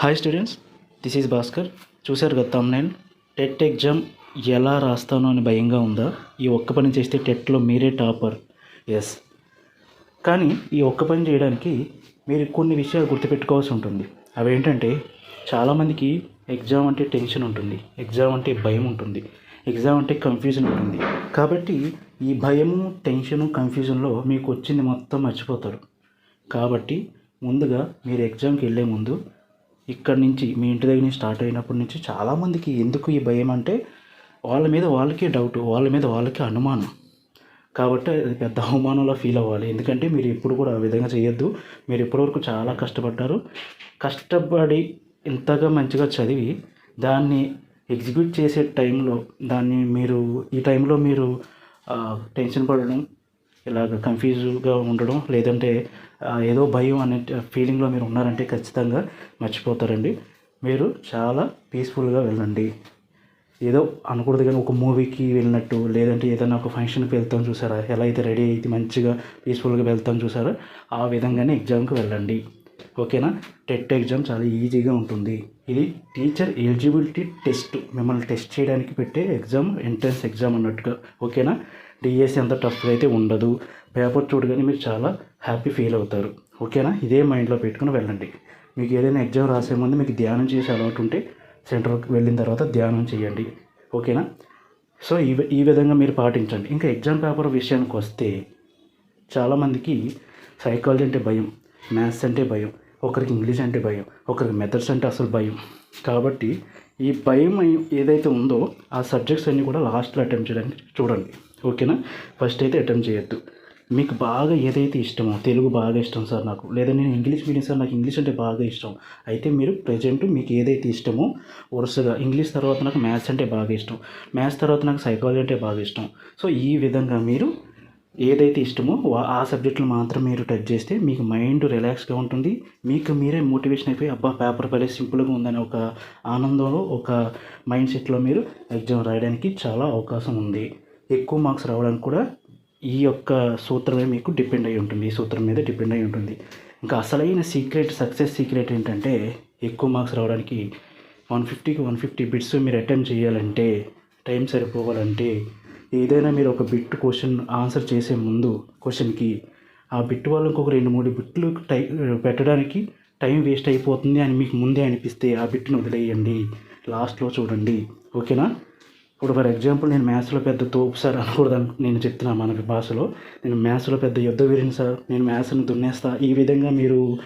Hi students this is Bhaskar చూశారు కదా thumbnail TET exam ఎలా రాస్తానో అని భయంగా ఉందా? ఈ ఒక్క పని చేస్తే టెట్లో మీరే టాపర్. ఎస్ కానీ ఈ ఒక్క పని చేయడానికి మీరు కొన్ని విషయాలు గుర్తుపెట్టుకోవాల్సి ఉంటుంది. అవి ఏంటంటే చాలామందికి ఎగ్జామ్ అంటే టెన్షన్ ఉంటుంది. ఎగ్జామ్ అంటే భయం ఉంటుంది. ఎగ్జామ్ అంటే కన్ఫ్యూజన్ ఉంటుంది. కాబట్టి ఈ భయము టెన్షను కన్ఫ్యూజన్లో మీకు వచ్చింది మొత్తం మర్చిపోతారు. కాబట్టి ముందుగా మీరు ఎగ్జామ్కి వెళ్ళే ముందు ఇక్కడ నుంచి మీ ఇంటి దగ్గర నుంచి స్టార్ట్ అయినప్పటి నుంచి చాలామందికి ఎందుకు ఈ భయం అంటే వాళ్ళ మీద వాళ్ళకే డౌట్ వాళ్ళ మీద వాళ్ళకే అనుమానం. కాబట్టి అది పెద్ద అవమానంలో ఫీల్ అవ్వాలి. ఎందుకంటే మీరు ఎప్పుడు కూడా ఆ విధంగా చేయొద్దు. మీరు ఇప్పటివరకు చాలా కష్టపడ్డారు. కష్టపడి ఇంతగా మంచిగా చదివి దాన్ని ఎగ్జిక్యూట్ చేసే టైంలో దాన్ని మీరు ఈ టైంలో మీరు టెన్షన్ పడడం ఇలాగ కన్ఫ్యూజ్గా ఉండడం లేదంటే ఏదో భయం అనే ఫీలింగ్లో మీరు ఉన్నారంటే ఖచ్చితంగా మర్చిపోతారండి. మీరు చాలా పీస్ఫుల్గా వెళ్ళండి. ఏదో అనకూడదు కానీ ఒక మూవీకి వెళ్ళినట్టు లేదంటే ఏదైనా ఒక ఫంక్షన్కి వెళ్తాం చూసారా? ఎలా అయితే రెడీ అయితే మంచిగా పీస్ఫుల్గా వెళ్తాం చూసారా ఆ విధంగానే ఎగ్జామ్కి వెళ్ళండి. ఓకేనా? టెట్ ఎగ్జామ్ చాలా ఈజీగా ఉంటుంది. ఇది టీచర్ ఎలిజిబిలిటీ టెస్ట్. మిమ్మల్ని టెస్ట్ చేయడానికి పెట్టే ఎగ్జామ్ ఎంట్రన్స్ ఎగ్జామ్ అన్నట్టుగా. ఓకేనా? డిఎస్సి అంత టఫ్ అయితే ఉండదు. పేపర్ చూడగానే మీరు చాలా హ్యాపీ ఫీల్ అవుతారు. ఓకేనా? ఇదే మైండ్లో పెట్టుకుని వెళ్ళండి. మీకు ఏదైనా ఎగ్జామ్ రాసే ముందు మీకు ధ్యానం చేసే అలవాటు ఉంటే సెంటర్కి వెళ్ళిన తర్వాత ధ్యానం చేయండి. ఓకేనా? సో ఈ ఈ విధంగా మీరు పాటించండి. ఇంకా ఎగ్జామ్ పేపర్ విషయానికి వస్తే చాలామందికి సైకాలజీ అంటే భయం. మ్యాథ్స్ అంటే భయం ఒకరికి ఇంగ్లీష్ అంటే భయం ఒకరికి మెథడ్స్ అంటే అసలు భయం. కాబట్టి ఈ భయం ఏదైతే ఉందో ఆ సబ్జెక్ట్స్ అన్నీ కూడా లాస్ట్లో అటెంప్ట్ చేయడానికి చూడండి. ఓకేనా? ఫస్ట్ అయితే అటెంప్ట్ చేయొద్దు. మీకు బాగా ఏదైతే ఇష్టమో తెలుగు బాగా ఇష్టం సార్ నాకు. లేదా నేను ఇంగ్లీష్ మీడియం సార్ నాకు ఇంగ్లీష్ అంటే బాగా ఇష్టం. అయితే మీరు ప్రజెంట్ మీకు ఏదైతే ఇష్టమో వరుసగా ఇంగ్లీష్ తర్వాత నాకు మ్యాథ్స్ అంటే బాగా ఇష్టం. మ్యాథ్స్ తర్వాత నాకు సైకాలజీ అంటే బాగా ఇష్టం. సో ఈ విధంగా మీరు ఏదైతే ఇష్టమో ఆ సబ్జెక్టులు మాత్రం మీరు టచ్ చేస్తే మీకు మైండ్ రిలాక్స్గా ఉంటుంది. మీకు మీరే మోటివేషన్ అయిపోయి అబ్బా పేపర్ పడే సింపుల్గా ఉందని ఒక ఆనందంలో ఒక మైండ్ సెట్లో మీరు ఎగ్జామ్ రాయడానికి చాలా అవకాశం ఉంది. ఎక్కువ మార్క్స్ రావడానికి కూడా ఈ యొక్క సూత్రమే మీకు డిపెండ్ అయి ఉంటుంది. ఈ సూత్రం మీద డిపెండ్ అయి ఉంటుంది. ఇంకా అసలైన సీక్రెట్ సక్సెస్ సీక్రెట్ ఏంటంటే ఎక్కువ మార్క్స్ రావడానికి వన్ ఫిఫ్టీకి వన్ ఫిఫ్టీ బిట్స్ మీరు అటెంప్ట్ చేయాలంటే టైం సరిపోవాలంటే ఏదైనా మీరు ఒక బిట్ క్వశ్చన్ ఆన్సర్ చేసే ముందు క్వశ్చన్కి ఆ బిట్ వల్ల ఇంకొక రెండు మూడు బిట్లు టై పెట్టడానికి టైం వేస్ట్ అయిపోతుంది అని మీకు ముందే అనిపిస్తే ఆ బిట్ని వదిలేయండి. లాస్ట్లో చూడండి. ఓకేనా ఇప్పుడు ఫర్ ఎగ్జాంపుల్ నేను మ్యాథ్స్లో పెద్ద తోపు సార్ అనకూడదని నేను చెప్తున్నాను మన భాషలో. నేను మ్యాథ్స్లో పెద్ద యుద్ధ వీరిని సార్. నేను మ్యాథ్స్ని దున్నేస్తా. ఈ విధంగా మీరు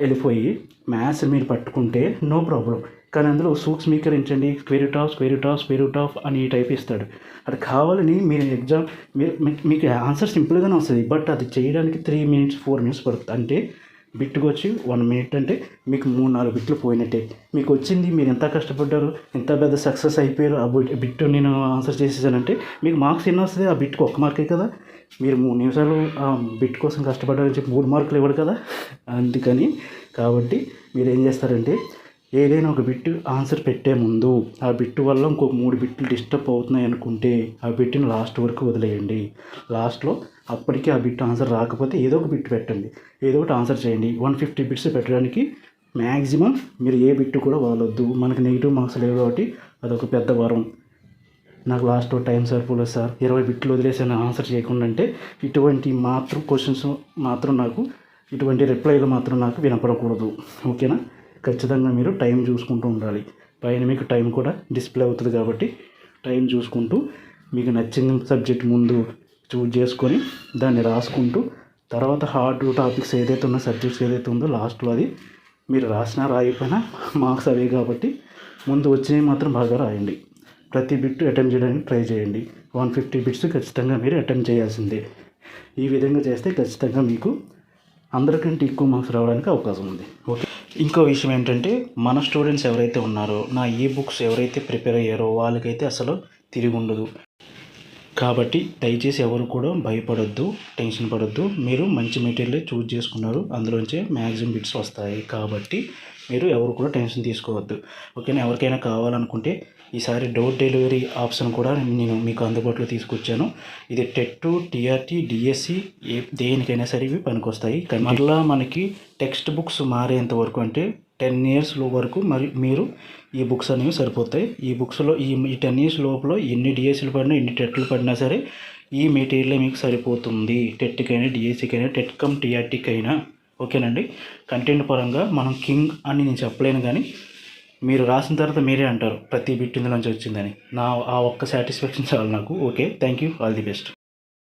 వెళ్ళిపోయి మ్యాథ్స్ మీరు పట్టుకుంటే నో ప్రాబ్లం కానీ అందులో సూక్ష్మీకరించండి square it of square it of square it of అని టైప్ ఇస్తాడు అది కావాలని మీరు ఎగ్జామ్ మీరు మీకు- మీకు ఆన్సర్ సింపుల్గానే వస్తుంది బట్ అది చేయడానికి త్రీ మినిట్స్ ఫోర్ మినిట్స్ పడుతుంది. అంటే బిట్టుకు వచ్చి వన్ మినిట్ అంటే మీకు మూడు నాలుగు బిట్లు పోయినట్టే. మీకు వచ్చింది మీరు ఎంత కష్టపడ్డారు ఎంత పెద్ద సక్సెస్ అయిపోయారు ఆ బిట్ బిట్ నేను ఆన్సర్ చేసేసానంటే మీకు మార్క్స్ ఎన్ని వస్తుంది ఆ బిట్కి ఒక మార్కే కదా. మీరు మూడు నిమిషాలు ఆ బిట్ కోసం కష్టపడ్డారని చెప్పి మూడు మార్కులు ఇవ్వడు కదా. అందుకని కాబట్టి మీరు ఏం చేస్తారంటే ఏదైనా ఒక బిట్ ఆన్సర్ పెట్టే ముందు ఆ బిట్ వల్ల ఇంకొక మూడు బిట్లు డిస్టర్బ్ అవుతున్నాయి అనుకుంటే ఆ బిట్ని లాస్ట్ వరకు వదిలేయండి. లాస్ట్లో అప్పటికి ఆ బిట్ ఆన్సర్ రాకపోతే ఏదో ఒక బిట్ పెట్టండి. ఏదో ఒకటి ఆన్సర్ చేయండి. వన్ ఫిఫ్టీ బిట్స్ పెట్టడానికి మ్యాక్సిమం మీరు ఏ బిట్ కూడా వాడొద్దు. మనకి నెగిటివ్ మార్క్స్ లేవు కాబట్టి అదొక పెద్ద వరం. నాకు లాస్ట్ టైం సరిపోలేదు సార్. ఇరవై బిట్లు వదిలేసాను ఆన్సర్ చేయకుండా అంటే ఇటువంటి మాత్రం క్వశ్చన్స్ మాత్రం నాకు ఇటువంటి రిప్లైలు మాత్రం నాకు వినపడకూడదు. ఓకేనా? ఖచ్చితంగా మీరు టైం చూసుకుంటూ ఉండాలి. పైన మీకు టైం కూడా డిస్ప్లే అవుతుంది కాబట్టి టైం చూసుకుంటూ మీకు నచ్చిన సబ్జెక్ట్ ముందు చూజ్ చేసుకొని దాన్ని రాసుకుంటూ తర్వాత హార్డ్ టాపిక్స్ ఏదైతే ఉన్న సబ్జెక్ట్స్ ఏదైతే ఉందో లాస్ట్లో అది మీరు రాసినా రాయకపోయినా మార్క్స్ అవే కాబట్టి ముందు వచ్చినవి మాత్రం బాగా రాయండి. ప్రతి బిట్ అటెంప్ట్ చేయడానికి ట్రై చేయండి. వన్ ఫిఫ్టీ బిట్స్ ఖచ్చితంగా మీరు అటెంప్ట్ చేయాల్సిందే. ఈ విధంగా చేస్తే ఖచ్చితంగా మీకు అందరికంటే ఎక్కువ మార్క్స్ రావడానికి అవకాశం ఉంది. ఓకే? ఇంకో విషయం ఏంటంటే మన స్టూడెంట్స్ ఎవరైతే ఉన్నారో నా ఈ బుక్స్ ఎవరైతే ప్రిపేర్ అయ్యారో వాళ్ళకైతే అసలు తిరిగి ఉండదు కాబట్టి దయచేసి ఎవరు కూడా భయపడొద్దు టెన్షన్ పడొద్దు. మీరు మంచి మెటీరియల్ చూజ్ చేసుకున్నారు అందులోంచే మ్యాక్సిమం బిట్స్ వస్తాయి. కాబట్టి మీరు ఎవరు కూడా టెన్షన్ తీసుకోవద్దు. ఓకేనా? ఎవరికైనా కావాలనుకుంటే ఈసారి డోర్ డెలివరీ ఆప్షన్ కూడా నేను మీకు అందుబాటులో తీసుకొచ్చాను. ఇది టెట్ టీఆర్టీ డిఎస్సి ఏ దేనికైనా సరే ఇవి పనికొస్తాయి. మళ్ళీ మనకి టెక్స్ట్ బుక్స్ మారేంత వరకు అంటే టెన్ ఇయర్స్ వరకు మరి మీరు ఈ బుక్స్ అనేవి సరిపోతాయి. ఈ బుక్స్లో ఈ ఈ టెన్ ఇయర్స్ లోపల ఎన్ని డిఎస్సీలు పడినా ఎన్ని టెట్లు పడినా సరే ఈ మెటీరియల్ మీకు సరిపోతుంది. టెట్కైనా డిఎస్సికైనా టెట్ కమ్ టీఆర్టీకి అయినా ఓకేనండి? కంటెంట్ పరంగా మనం కింగ్ అని నేను చెప్పలేను కానీ మీరు రాసిన తర్వాత మీరే అంటారు ప్రతి బిట్ ఇందులోంచి వచ్చిందని. నా ఆ ఒక్క సాటిస్ఫాక్షన్ చాలు నాకు. Okay thank you all the best